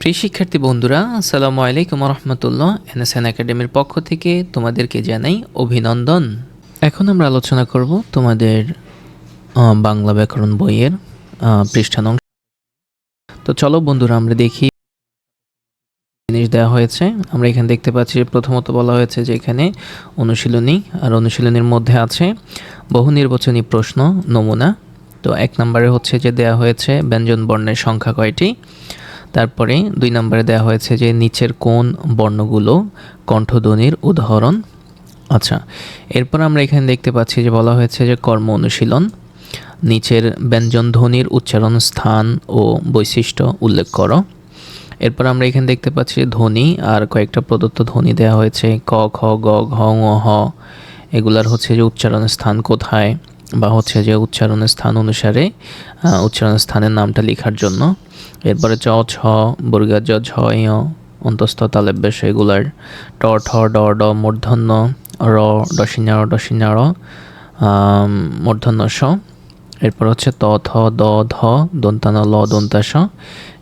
প্রিয় শিক্ষার্থী বন্ধুরা আসসালামু আলাইকুম রহমতুল্লাহ এনএসএন একাডেমির পক্ষ থেকে তোমাদেরকে জানাই অভিনন্দন। এখন আমরা আলোচনা করব তোমাদের বাংলা ব্যাকরণ বইয়ের আহ, পৃষ্ঠা নং তো চলো বন্ধুরা আমরা দেখি জিনিস দেওয়া হয়েছে। আমরা এখানে দেখতে পাচ্ছি প্রথমত বলা হয়েছে যে এখানে অনুশীলনী আর অনুশীলনীর মধ্যে আছে বহু নির্বাচনী প্রশ্ন নমুনা। তো এক নম্বরে হচ্ছে যে দেওয়া হয়েছে ব্যঞ্জন বর্ণের সংখ্যা কয়টি? তারপরে দুই নম্বরে দেওয়া হয়েছে যে নিচের কোন বর্ণগুলো কণ্ঠধ্বনির উদাহরণ। আচ্ছা এরপর আমরা এখানে দেখতে পাচ্ছি যে বলা হয়েছে যে কর্ম অনুশীলন, নিচের ব্যঞ্জন ধ্বনির উচ্চারণ স্থান ও বৈশিষ্ট্য উল্লেখ করো। এরপর আমরা এখানে দেখতে পাচ্ছি ধ্বনি আর কয়েকটা প্রদত্ত ধ্বনি দেওয়া হয়েছে, ক, খ, গ, ঘ, ঙ, হ। এগুলার হচ্ছে যে উচ্চারণের স্থান কোথায়। বা হচ্ছে যে উচ্চারণের স্থান অনুসারে উচ্চারণের স্থানের নামটা লেখার জন্য। এরপরে চ ছ বর্গা জ, ঝ অন্তস্থ তালেব্যস এগুলার ট, ঠ, ড ড, মূর্ধন্য, র ডসিনাড় ডসিনাড় মূর্ধন্য, স। এরপর হচ্ছে ত, থ, দ, ধ, দন্তান, ল দন্তাস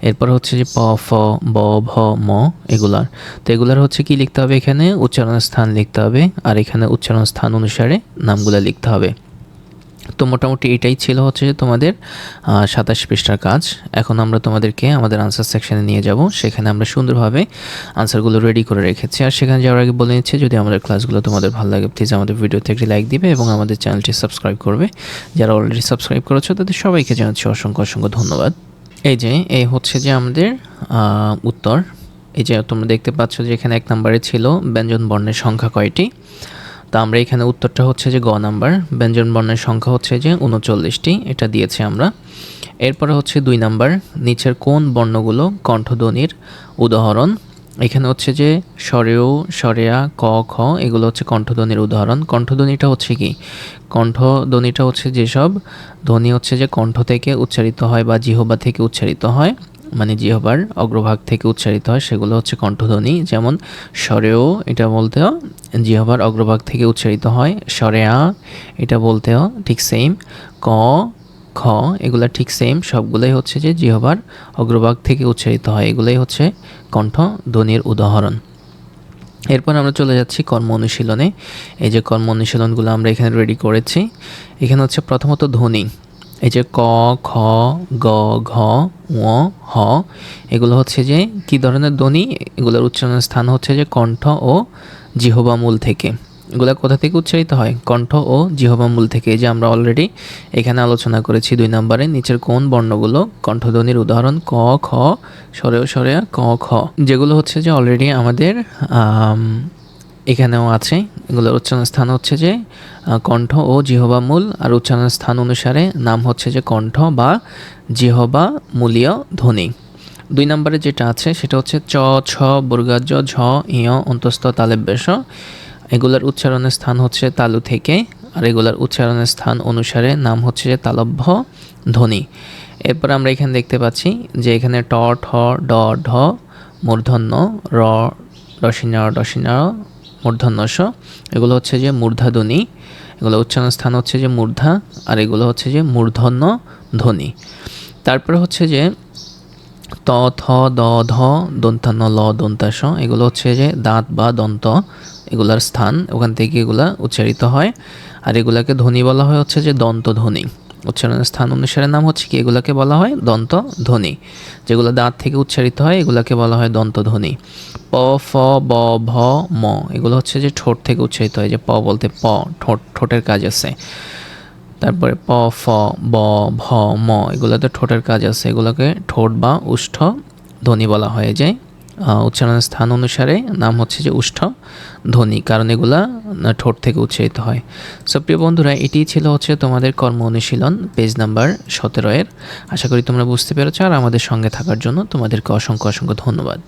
এরপর হচ্ছে যে প, ফ, ব, ভ, ম, এগুলার। তো এগুলার হচ্ছে কি লিখতে হবে এখানে? উচ্চারণ স্থান লিখতে হবে। আর এখানে উচ্চারণ স্থান অনুসারে নামগুলো লিখতে হবে। তো মোটামুটি এটাই ছিল হচ্ছে যে তোমাদের সাতাশ পৃষ্ঠার কাজ। এখন আমরা তোমাদেরকে আমাদের আনসার সেকশনে নিয়ে যাব। সেখানে আমরা সুন্দরভাবে আনসারগুলো রেডি করে রেখেছি। আর সেখানে যাওয়ার আগে বলে নিচ্ছি, যদি আমাদের ক্লাসগুলো তোমাদের ভালো লাগে প্লিজ আমাদের ভিডিওতে একটি লাইক দিবে এবং আমাদের চ্যানেলটি সাবস্ক্রাইব করবে। যারা অলরেডি সাবস্ক্রাইব করেছ, তাদের সবাইকে জানাচ্ছি অসংখ্য অসংখ্য ধন্যবাদ। এই যে, এই হচ্ছে যে আমাদের উত্তর। এই যে তোমরা দেখতে পাচ্ছ যে এখানে এক নম্বরে ছিল ব্যঞ্জন বর্ণের সংখ্যা কয়টি? তো আমরা এখানে উত্তরটা হচ্ছে যে গ নাম্বার। ব্যঞ্জন বর্ণের সংখ্যা হচ্ছে যে উনচল্লিশটি, এটা দিয়েছি আমরা। এরপরে হচ্ছে দুই নাম্বার, নিচের কোন বর্ণগুলো কণ্ঠধ্বনির উদাহরণ? এখানে হচ্ছে যে স্বরেও, স্বরেয়া, ক, খ, এগুলো হচ্ছে কণ্ঠধ্বনির উদাহরণ। কণ্ঠধ্বনিটা হচ্ছে কি? কণ্ঠধ্বনিটা হচ্ছে যেসব ধ্বনি হচ্ছে যে কণ্ঠ থেকে উচ্চারিত হয় বা জিহবা থেকে উচ্চারিত হয়। মানে জিহবার অগ্রভাগ থেকে উচ্চারিত হয়, সেগুলো হচ্ছে কণ্ঠধ্বনি। যেমন স্বরেও এটা বলতেও জিহবার অগ্রভাগ থেকে উচ্চারিত হয় স্বরেয়া এটা বলতেও ঠিক সেম ক, খ, এগুলা ঠিক সেম সবগুলোই হচ্ছে যে জিহবার অগ্রভাগ থেকে উচ্চারিত হয়, এগুলোই হচ্ছে কণ্ঠ ধ্বনির উদাহরণ। এরপর আমরা চলে যাচ্ছি কর্ম অনুশীলনে। এই যে কর্ম অনুশীলনগুলো আমরা এখানে রেডি করেছি, এখানে হচ্ছে প্রথমত ধ্বনি। এই যে ক, খ, গ, ঘ ঙ হ। এগুলো হচ্ছে যে কি ধরনের ধ্বনি? এগুলোর উচ্চারণের স্থান হচ্ছে যে কণ্ঠ ও জিহবা মূল থেকে। এগুলো কোথা থেকে উচ্চারিত হয়? কণ্ঠ ও জিহবা মূল থেকে। যে আমরা অলরেডি এখানে আলোচনা করেছি দুই নম্বরে নিচের কোন বর্ণগুলো কণ্ঠধ্বনির উদাহরণ ক খ সরেও সরেয়া ক খ। যেগুলো হচ্ছে যে অলরেডি আমাদের আম, এখানেও আছে। এগুলোর উচ্চারণ স্থান হচ্ছে যে কণ্ঠ ও জিহবা মূল, আর উচ্চারণ স্থান অনুসারে নাম হচ্ছে যে কণ্ঠ বা জিহবা মূলীয় ধ্বনি। দুই নম্বরে যেটা আছে, সেটা হচ্ছে চ, ছ বর্গাজ ঝ ইয় অন্তস্থ, তালেব্যস। এগুলোর উচ্চারণের স্থান হচ্ছে তালু থেকে, আর এগুলোর উচ্চারণের স্থান অনুসারে নাম হচ্ছে যে তালব্য ধ্বনি। এরপর আমরা এখানে দেখতে পাচ্ছি যে এখানে ট, ঠ, ড, ঢ, মূর্ধন্য, র রসিনা রসিনা মূর্ধন্য স এগুলো হচ্ছে যে মূর্ধাধ্বনি। এগুলো উচ্চারণ স্থান হচ্ছে যে মূর্ধা, আর এগুলো হচ্ছে যে মূর্ধন্য ধ্বনি তারপরে হচ্ছে যে ত, থ, দ, ধ, দন্তান্ন, ল, দন্তাস। এগুলো হচ্ছে যে দাঁত বা দন্ত এগুলার স্থান। ওখান থেকে এগুলা উচ্চারিত হয়। আর এগুলাকে ধ্বনি বলা হয় হচ্ছে যে দন্ত ধ্বনি উচ্চারণের স্থান অনুসারে নাম হচ্ছে কি? এগুলাকে বলা হয় দন্ত ধ্বনি। যেগুলো দাঁত থেকে উচ্চারিত হয় এগুলাকে বলা হয় দন্ত ধ্বনি। প ফ ব ভ ম এগুলো হচ্ছে যে ঠোঁট থেকে উচ্চারিত হয় যে প বলতে প ঠোঁট ঠোঁটের কাজ আছে। তারপরে প ফ ব ভ ম এগুলোতে ঠোঁটের কাজ আছে। এগুলোকে ঠোঁট বা উষ্ঠ ধ্বনি বলা হয় যে আহ, উচ্চারণের স্থান অনুসারে নাম হচ্ছে যে উষ্ঠ ধ্বনি, কারণ এগুলা ঠোঁট থেকে উচ্চারিত হয়। সো প্রিয় বন্ধুরা, এটি ছিল হচ্ছে তোমাদের কর্ম অনুশীলন পেজ নাম্বার সতেরো এর। আশা করি তোমরা বুঝতে পেরেছ, আর আমাদের সঙ্গে থাকার জন্য তোমাদেরকে অসংখ্য অসংখ্য ধন্যবাদ।